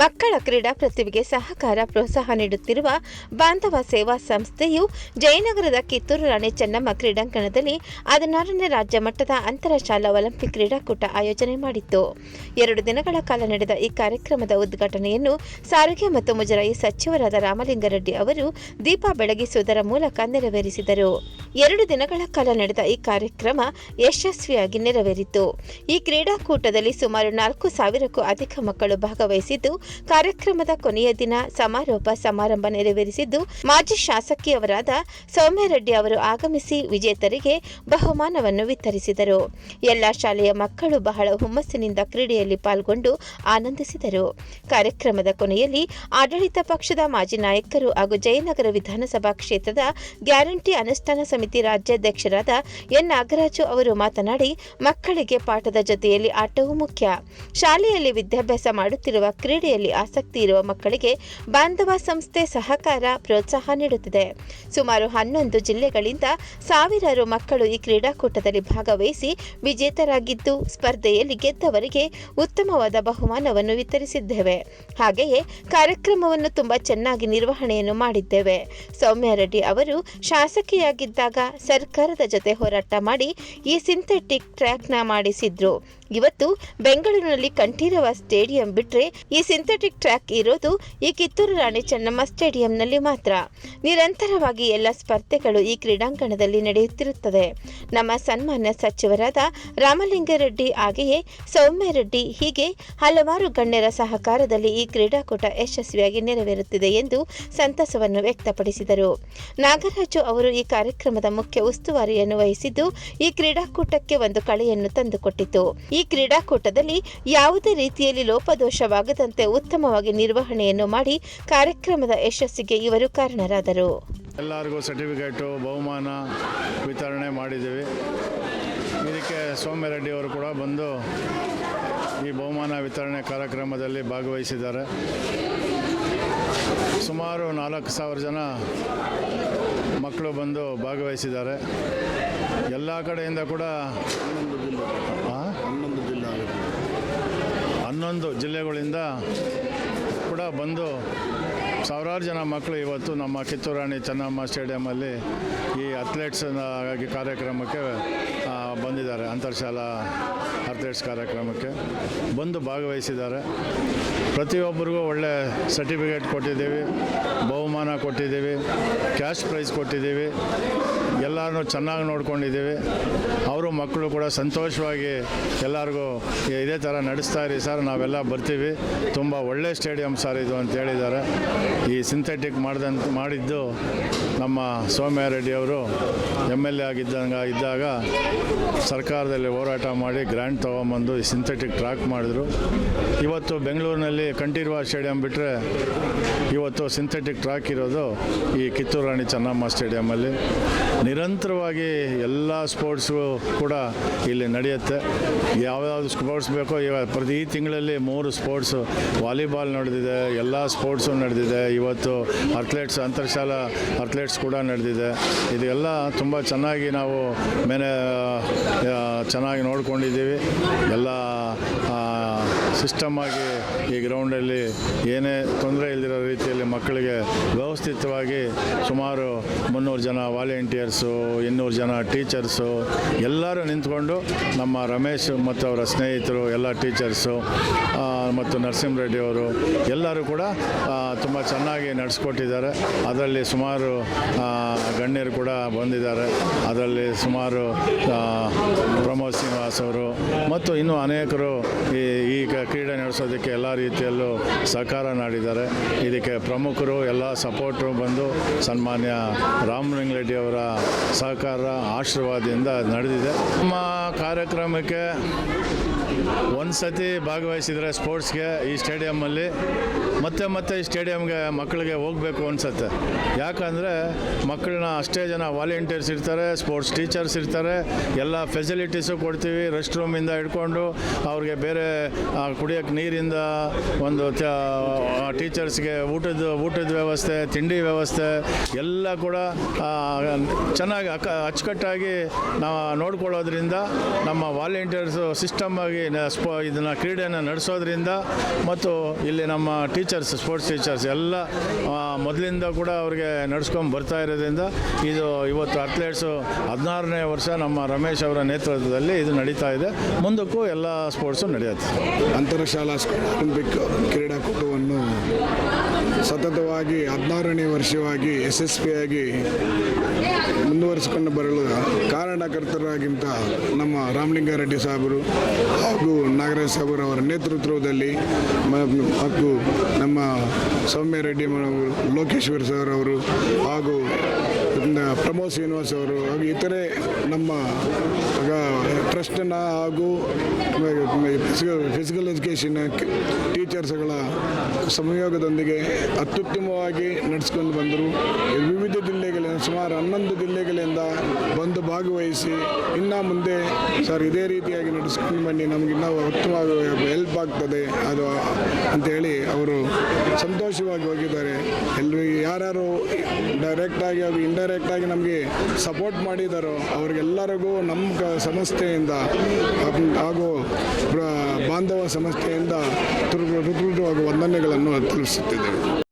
ಮಕ್ಕಳ ಕ್ರೀಡಾ ಪ್ರತಿಭೆಗೆ ಸಹಕಾರ ಪ್ರೋತ್ಸಾಹ ನೀಡುತ್ತಿರುವ ಬಾಂಧವ ಸೇವಾ ಸಂಸ್ಥೆಯು ಜಯನಗರದ ಕಿತ್ತೂರು ರಾಣಿ ಚೆನ್ನಮ್ಮ ಕ್ರೀಡಾಂಗಣದಲ್ಲಿ ಹದಿನಾರನೇ ರಾಜ್ಯ ಮಟ್ಟದ ಅಂತರ ಶಾಲಾ ಒಲಿಂಪಿಕ್ ಕ್ರೀಡಾಕೂಟ ಆಯೋಜನೆ ಮಾಡಿತ್ತು. ಎರಡು ದಿನಗಳ ಕಾಲ ನಡೆದ ಈ ಕಾರ್ಯಕ್ರಮದ ಉದ್ಘಾಟನೆಯನ್ನು ಸಾರಿಗೆ ಮತ್ತು ಮುಜರಾಯಿ ಸಚಿವರಾದ ರಾಮಲಿಂಗಾರೆಡ್ಡಿ ಅವರು ದೀಪ ಬೆಳಗಿಸುವುದರ ಮೂಲಕ ನೆರವೇರಿಸಿದರು. ಎರಡು ದಿನಗಳ ಕಾಲ ನಡೆದ ಈ ಕಾರ್ಯಕ್ರಮ ಯಶಸ್ವಿಯಾಗಿ ನೆರವೇರಿತು. ಈ ಕ್ರೀಡಾಕೂಟದಲ್ಲಿ ಸುಮಾರು ನಾಲ್ಕು ಸಾವಿರಕ್ಕೂ ಅಧಿಕ ಮಕ್ಕಳು ಭಾಗವಹಿಸಿದ್ದು ಕಾರ್ಯಕ್ರಮದ ಕೊನೆಯ ದಿನ ಸಮಾರೋಪ ಸಮಾರಂಭ ನೆರವೇರಿಸಿದ್ದು, ಮಾಜಿ ಶಾಸಕಿಯವರಾದ ಸೌಮ್ಯರೆಡ್ಡಿ ಅವರು ಆಗಮಿಸಿ ವಿಜೇತರಿಗೆ ಬಹುಮಾನವನ್ನು ವಿತರಿಸಿದರು. ಎಲ್ಲ ಶಾಲೆಯ ಮಕ್ಕಳು ಬಹಳ ಹುಮ್ಮಸ್ಸಿನಿಂದ ಕ್ರೀಡೆಯಲ್ಲಿ ಪಾಲ್ಗೊಂಡು ಆನಂದಿಸಿದರು. ಕಾರ್ಯಕ್ರಮದ ಕೊನೆಯಲ್ಲಿ ಆಡಳಿತ ಪಕ್ಷದ ಮಾಜಿ ನಾಯಕರು ಹಾಗೂ ಜಯನಗರ ವಿಧಾನಸಭಾ ಕ್ಷೇತ್ರದ ಗ್ಯಾರಂಟಿ ಅನುಷ್ಠಾನ ಸಮಿತಿ ರಾಜ್ಯಾಧ್ಯಕ್ಷರಾದ ಎನ್. ನಾಗರಾಜು ಅವರು ಮಾತನಾಡಿ, ಮಕ್ಕಳಿಗೆ ಪಾಠದ ಜೊತೆಯಲ್ಲಿ ಆಟವೂ ಮುಖ್ಯ. ಶಾಲೆಯಲ್ಲಿ ವಿದ್ಯಾಭ್ಯಾಸ ಮಾಡುತ್ತಿರುವ ಕ್ರೀಡೆಯಲ್ಲಿ ಆಸಕ್ತಿ ಇರುವ ಮಕ್ಕಳಿಗೆ ಬಾಂಧವ ಸಂಸ್ಥೆ ಸಹಕಾರ ಪ್ರೋತ್ಸಾಹ ನೀಡುತ್ತಿದೆ. ಸುಮಾರು ಹನ್ನೊಂದು ಜಿಲ್ಲೆಗಳಿಂದ ಸಾವಿರಾರು ಮಕ್ಕಳು ಈ ಕ್ರೀಡಾಕೂಟದಲ್ಲಿ ಭಾಗವಹಿಸಿ ವಿಜೇತರಾಗಿದ್ದು, ಸ್ಪರ್ಧೆಯಲ್ಲಿ ಗೆದ್ದವರಿಗೆ ಉತ್ತಮವಾದ ಬಹುಮಾನವನ್ನು ವಿತರಿಸಿದ್ದೇವೆ. ಹಾಗೆಯೇ ಕಾರ್ಯಕ್ರಮವನ್ನು ತುಂಬಾ ಚೆನ್ನಾಗಿ ನಿರ್ವಹಣೆಯನ್ನು ಮಾಡಿದ್ದೇವೆ. ಸೌಮ್ಯ ರೆಡ್ಡಿ ಅವರು ಶಾಸಕಿಯಾಗಿದ್ದಾಗ ಸರ್ಕಾರದ ಜೊತೆ ಹೋರಾಟ ಮಾಡಿ ಈ ಸಿಂಥೆಟಿಕ್ ಟ್ರ್ಯಾಕ್ನ ಮಾಡಿಸಿದ್ರು. ಇವತ್ತು ಬೆಂಗಳೂರಿನಲ್ಲಿ ಕಂಠೀರವ ಸ್ಟೇಡಿಯಂ ಬಿಟ್ಟರೆ ಈ ಸಿಂಥೆಟಿಕ್ ಟ್ರ್ಯಾಕ್ ಇರೋದು ಈ ಕಿತ್ತೂರು ರಾಣಿ ಚೆನ್ನಮ್ಮ ಸ್ಟೇಡಿಯಂನಲ್ಲಿ ಮಾತ್ರ. ನಿರಂತರವಾಗಿ ಎಲ್ಲ ಸ್ಪರ್ಧೆಗಳು ಈ ಕ್ರೀಡಾಂಗಣದಲ್ಲಿ ನಡೆಯುತ್ತಿರುತ್ತದೆ ನಮ್ಮ ಸನ್ಮಾನ್ಯ ಸಚಿವರಾದ ರಾಮಲಿಂಗಾರೆಡ್ಡಿ ಹಾಗೆಯೇ ಸೌಮ್ಯ ರೆಡ್ಡಿ ಹೀಗೆ ಹಲವಾರು ಗಣ್ಯರ ಸಹಕಾರದಲ್ಲಿ ಈ ಕ್ರೀಡಾಕೂಟ ಯಶಸ್ವಿಯಾಗಿ ನೆರವೇರುತ್ತಿದೆ ಎಂದು ಸಂತಸವನ್ನು ವ್ಯಕ್ತಪಡಿಸಿದರು. ನಾಗರಾಜು ಅವರು ಈ ಕಾರ್ಯಕ್ರಮದ ಮುಖ್ಯ ಉಸ್ತುವಾರಿಯನ್ನು ವಹಿಸಿದ್ದು ಈ ಕ್ರೀಡಾಕೂಟಕ್ಕೆ ಒಂದು ಕಳೆಯನ್ನು ತಂದುಕೊಟ್ಟಿತು ಈ ಕ್ರೀಡಾಕೂಟದಲ್ಲಿ ಯಾವುದೇ ರೀತಿಯಲ್ಲಿ ಲೋಪದೋಷವಾಗದಂತೆ ಉತ್ತಮವಾಗಿ ನಿರ್ವಹಣೆಯನ್ನು ಮಾಡಿ ಕಾರ್ಯಕ್ರಮದ ಯಶಸ್ಸಿಗೆ ಇವರು ಕಾರಣರಾದರು. ಎಲ್ಲರಿಗೂ ಸರ್ಟಿಫಿಕೇಟು, ಬಹುಮಾನ ವಿತರಣೆ ಮಾಡಿದ್ದೀವಿ. ಇದಕ್ಕೆ ಸೋಮ್ಯರೆಡ್ಡಿ ಅವರು ಕೂಡ ಬಂದು ಈ ಬಹುಮಾನ ವಿತರಣೆ ಕಾರ್ಯಕ್ರಮದಲ್ಲಿ ಭಾಗವಹಿಸಿದ್ದಾರೆ. ಸುಮಾರು ನಾಲ್ಕು ಸಾವಿರ ಜನ ಮಕ್ಕಳು ಬಂದು ಭಾಗವಹಿಸಿದ್ದಾರೆ. ಎಲ್ಲ ಕಡೆಯಿಂದ ಕೂಡ? ಹನ್ನೊಂದು ಜಿಲ್ಲೆಗಳಿಂದ ಕೂಡ ಬಂದು ಸಾವಿರಾರು ಜನ ಮಕ್ಕಳು ಇವತ್ತು ನಮ್ಮ ಕಿತ್ತೂರು ರಾಣಿ ಚೆನ್ನಮ್ಮ ಸ್ಟೇಡಿಯಮಲ್ಲಿ ಈ ಅಥ್ಲೆಟ್ಸ್ ಕಾರ್ಯಕ್ರಮಕ್ಕೆ ಬಂದಿದ್ದಾರೆ. ಅಂತರ್ಶಾಲಾ ಅಥ್ಲೆಟ್ಸ್ ಕಾರ್ಯಕ್ರಮಕ್ಕೆ ಬಂದು ಭಾಗವಹಿಸಿದ್ದಾರೆ. ಪ್ರತಿಯೊಬ್ಬರಿಗೂ ಒಳ್ಳೆ ಸರ್ಟಿಫಿಕೇಟ್ ಕೊಟ್ಟಿದ್ದೀವಿ, ಬಹುಮಾನ ಕೊಟ್ಟಿದ್ದೀವಿ, ಕ್ಯಾಶ್ ಪ್ರೈಸ್ ಕೊಟ್ಟಿದ್ದೀವಿ. ಎಲ್ಲರನ್ನು ಚೆನ್ನಾಗಿ ನೋಡ್ಕೊಂಡಿದ್ದೀವಿ. ಅವರು ಮಕ್ಕಳು ಕೂಡ ಸಂತೋಷವಾಗಿ ಎಲ್ಲರಿಗೂ ಇದೇ ಥರ ನಡೆಸ್ತಾ ಇರಿ ಸರ್, ನಾವೆಲ್ಲ ಬರ್ತೀವಿ. ತುಂಬ ಒಳ್ಳೆ ಸ್ಟೇಡಿಯಂ ಸರ್ ಇದು ಅಂತ ಹೇಳಿದ್ದಾರೆ. ಈ ಸಿಂಥೆಟಿಕ್ ಮಾಡ್ದಂತ, ಮಾಡಿದ್ದು ನಮ್ಮ ಸೌಮ್ಯ ರೆಡ್ಡಿ ಅವರು ಎಂ ಎಲ್ ಎ ಆಗಿದ್ದಂಗೆ, ಇದ್ದಾಗ ಸರ್ಕಾರದಲ್ಲಿ ಹೋರಾಟ ಮಾಡಿ ಗ್ರ್ಯಾಂಡ್ ತೊಗೊಂಬಂದು ಈ ಸಿಂಥೆಟಿಕ್ ಟ್ರ್ಯಾಕ್ ಮಾಡಿದ್ರು. ಇವತ್ತು ಬೆಂಗಳೂರಿನಲ್ಲಿ ಕಂಠೀರ್ವ ಸ್ಟೇಡಿಯಂ ಬಿಟ್ಟರೆ ಇವತ್ತು ಸಿಂಥೆಟಿಕ್ ಟ್ರ್ಯಾಕ್ ಇರೋದು ಈ ಕಿತ್ತೂರು ರಾಣಿ ಚೆನ್ನಮ್ಮ ಸ್ಟೇಡಿಯಮಲ್ಲಿ ನಿರಂತರವಾಗಿ ಎಲ್ಲ ಸ್ಪೋರ್ಟ್ಸು ಕೂಡ ಇಲ್ಲಿ ನಡೆಯುತ್ತೆ. ಯಾವ್ಯಾವ್ದು ಸ್ಪೋರ್ಟ್ಸ್ ಬೇಕೋ ಇವಾಗ ಪ್ರತಿ ತಿಂಗಳಲ್ಲಿ ಮೂರು ಸ್ಪೋರ್ಟ್ಸು ವಾಲಿಬಾಲ್ ನಡೆದಿದೆ ಎಲ್ಲ ಸ್ಪೋರ್ಟ್ಸು ನಡೆದಿದೆ. ಇವತ್ತು ಅಥ್ಲೆಟ್ಸ್ ಅಂತರ್ಶಾಲಾ ಅಥ್ಲೆಟ್ಸ್ ಕೂಡ ನಡೆದಿದೆ. ಇದೆಲ್ಲ ತುಂಬ ಚೆನ್ನಾಗಿ ನಾವು ಮೇನೆ ಚೆನ್ನಾಗಿ ನೋಡ್ಕೊಂಡಿದ್ದೀವಿ. ಎಲ್ಲ ಸಿಸ್ಟಮ್ ಆಗಿ ಈ ಗ್ರೌಂಡಲ್ಲಿ ಏನೇ ತೊಂದರೆ ಇಲ್ಲದಿರೋ ರೀತಿಯಲ್ಲಿ ಮಕ್ಕಳಿಗೆ ವ್ಯವಸ್ಥಿತವಾಗಿ ಸುಮಾರು ಮುನ್ನೂರು ಜನ ವಾಲಂಟಿಯರ್ಸು ಇನ್ನೂರು ಜನ ಟೀಚರ್ಸು ಎಲ್ಲರೂ ನಿಂತ್ಕೊಂಡು ನಮ್ಮ ರಮೇಶ್ ಮತ್ತು ಅವರ ಸ್ನೇಹಿತರು, ಎಲ್ಲ ಟೀಚರ್ಸು ಮತ್ತು ನರಸಿಂಹ ರೆಡ್ಡಿ ಅವರು ಎಲ್ಲರೂ ಕೂಡ ತುಂಬ ಚೆನ್ನಾಗಿ ನಡೆಸ್ಕೊಟ್ಟಿದ್ದಾರೆ. ಅದರಲ್ಲಿ ಸುಮಾರು ಗಣ್ಯರು ಕೂಡ ಬಂದಿದ್ದಾರೆ. ಅದರಲ್ಲಿ ಸುಮಾರು ಪ್ರಮೋದ್ ಶ್ರೀನಿವಾಸ್ ಅವರು ಮತ್ತು ಇನ್ನೂ ಅನೇಕರು ಈ ಈಗ ಕ್ರೀಡೆ ನಡೆಸೋದಕ್ಕೆ ಎಲ್ಲ ರೀತಿಯಲ್ಲೂ ಸಹಕಾರ ನೀಡಿದ್ದಾರೆ. ಇದಕ್ಕೆ ಪ್ರಮುಖರು ಎಲ್ಲ ಸಪೋರ್ಟರು ಬಂದು ಸನ್ಮಾನ್ಯ ರಾಮಲಿಂಗ ರೆಡ್ಡಿ ಅವರ ಸಹಕಾರ ಆಶೀರ್ವಾದದಿಂದ ನಡೆದಿದೆ. ನಮ್ಮ ಕಾರ್ಯಕ್ರಮಕ್ಕೆ ಒಂದು ಸತಿ ಭಾಗವಹಿಸಿದರೆ ಸ್ಪೋರ್ಟ್ಸ್ಗೆ ಈ ಸ್ಟೇಡಿಯಮ್ಮಲ್ಲಿ ಮತ್ತೆ ಮತ್ತೆ ಈ ಸ್ಟೇಡಿಯಮ್ಗೆ ಮಕ್ಕಳಿಗೆ ಹೋಗಬೇಕು ಅನ್ಸುತ್ತೆ. ಯಾಕಂದರೆ ಮಕ್ಕಳನ್ನ ಅಷ್ಟೇ ಜನ ವಾಲಂಟಿಯರ್ಸ್ ಇರ್ತಾರೆ, ಸ್ಪೋರ್ಟ್ಸ್ ಟೀಚರ್ಸ್ ಇರ್ತಾರೆ, ಎಲ್ಲ ಫೆಸಿಲಿಟೀಸು ಕೊಡ್ತೀವಿ ರೆಸ್ಟ್ ರೂಮಿಂದ ಹಿಡ್ಕೊಂಡು ಅವ್ರಿಗೆ ಬೇರೆ ಕುಡಿಯೋಕ್ಕೆ ನೀರಿಂದ ಒಂದು ಟೀಚರ್ಸ್ಗೆ ಊಟದ ಊಟದ ವ್ಯವಸ್ಥೆ, ತಿಂಡಿ ವ್ಯವಸ್ಥೆ ಎಲ್ಲ ಕೂಡ ಚೆನ್ನಾಗಿ ಅಚ್ಚುಕಟ್ಟಾಗಿ ನಾವು ನೋಡ್ಕೊಳ್ಳೋದ್ರಿಂದ ನಮ್ಮ ವಾಲಂಟಿಯರ್ಸು ಸಿಸ್ಟಮ್ ಆಗಿ ಸ್ಪೋ ಇದನ್ನು ಕ್ರೀಡೆಯನ್ನು ನಡೆಸೋದ್ರಿಂದ ಮತ್ತು ಇಲ್ಲಿ ನಮ್ಮ ಟೀಚರ್ಸ್, ಸ್ಪೋರ್ಟ್ಸ್ ಟೀಚರ್ಸ್ ಎಲ್ಲ ಮೊದಲಿಂದ ಕೂಡ ಅವ್ರಿಗೆ ನಡ್ಸ್ಕೊಂಡು ಬರ್ತಾ ಇರೋದ್ರಿಂದ ಇದು ಇವತ್ತು ಅಥ್ಲೆಟ್ಸು ಹದಿನಾರನೇ ವರ್ಷ ನಮ್ಮ ರಮೇಶ್ ಅವರ ನೇತೃತ್ವದಲ್ಲಿ ಇದು ನಡೀತಾ ಇದೆ. ಮುಂದಕ್ಕೂ ಎಲ್ಲ ಸ್ಪೋರ್ಟ್ಸು ನಡೆಯುತ್ತೆ. ಅಂತರಶಾಲಾ ಒಲಿಂಪಿಕ್ ಕ್ರೀಡಾಕೂಟವನ್ನು ಸತತವಾಗಿ ಹದಿನಾರನೇ ವರ್ಷವಾಗಿ ಯಶಸ್ವಿಯಾಗಿ ಮುಂದುವರಿಸಿಕೊಂಡು ಬರಲು ಕಾರಣಕರ್ತರಾಗಿಂತ ನಮ್ಮ ರಾಮಲಿಂಗಾರೆಡ್ಡಿ ಸಾಹೇಬರು ಹಾಗೂ ನಾಗರಾಜ್ ಸಾಹೇಬರು ಅವರ ನೇತೃತ್ವದಲ್ಲಿ ಹಾಗೂ ನಮ್ಮ ಸೌಮ್ಯ ರೆಡ್ಡಿ ಲೋಕೇಶ್ವರ್ ಸರ್ ಅವರು ಹಾಗೂ ಪ್ರಮೋದ್ ಶ್ರೀನಿವಾಸ್ ಅವರು ಹಾಗೂ ಇತರೆ ನಮ್ಮ ಟ್ರಸ್ಟ್ನ ಹಾಗೂ ಫಿಸಿಕಲ್ ಎಜುಕೇಷನ್ ಟೀಚರ್ಸ್ಗಳ ಸಂಯೋಗದೊಂದಿಗೆ ಅತ್ಯುತ್ತಮವಾಗಿ ನಡೆಸ್ಕೊಂಡು ಬಂದರು. ವಿವಿಧ ಜಿಲ್ಲೆಗಳಿಂದ, ಸುಮಾರು ಹನ್ನೊಂದು ಜಿಲ್ಲೆಗಳಿಂದ ಬಂದು ಭಾಗವಹಿಸಿ ಇನ್ನು ಮುಂದೆ ಸರ್ ಇದೇ ರೀತಿಯಾಗಿ ನಡೆಸ್ಕೊಂಡು ಬನ್ನಿ. ನಮಗೆ ಇನ್ನೂ ಉತ್ತಮವಾಗಿ ಹೆಲ್ಪ್ ಆಗ್ತದೆ. ಅದು ಅಂತೇಳಿ ಅವರು ಸಂತೋಷವಾಗಿ ಹೋಗಿದ್ದಾರೆ. ಎಲ್ಲರೂ ಯಾರ್ಯಾರು ಡೈರೆಕ್ಟಾಗಿ ಹಾಗೂ ಇಂಡೈರೆಕ್ಟಾಗಿ ನಮಗೆ ಸಪೋರ್ಟ್ ಮಾಡಿದಾರೋ ಅವ್ರಿಗೆಲ್ಲರಿಗೂ ನಮ್ಮ ಸಂಸ್ಥೆಯಿಂದ ಹಾಗೂ- ಬಾಂಧವ ಸಂಸ್ಥೆಯಿಂದ ಹೃದಯವಾಗಿ ವಂದನೆಗಳನ್ನು ತಿಳಿಸುತ್ತಿದ್ದೇವೆ.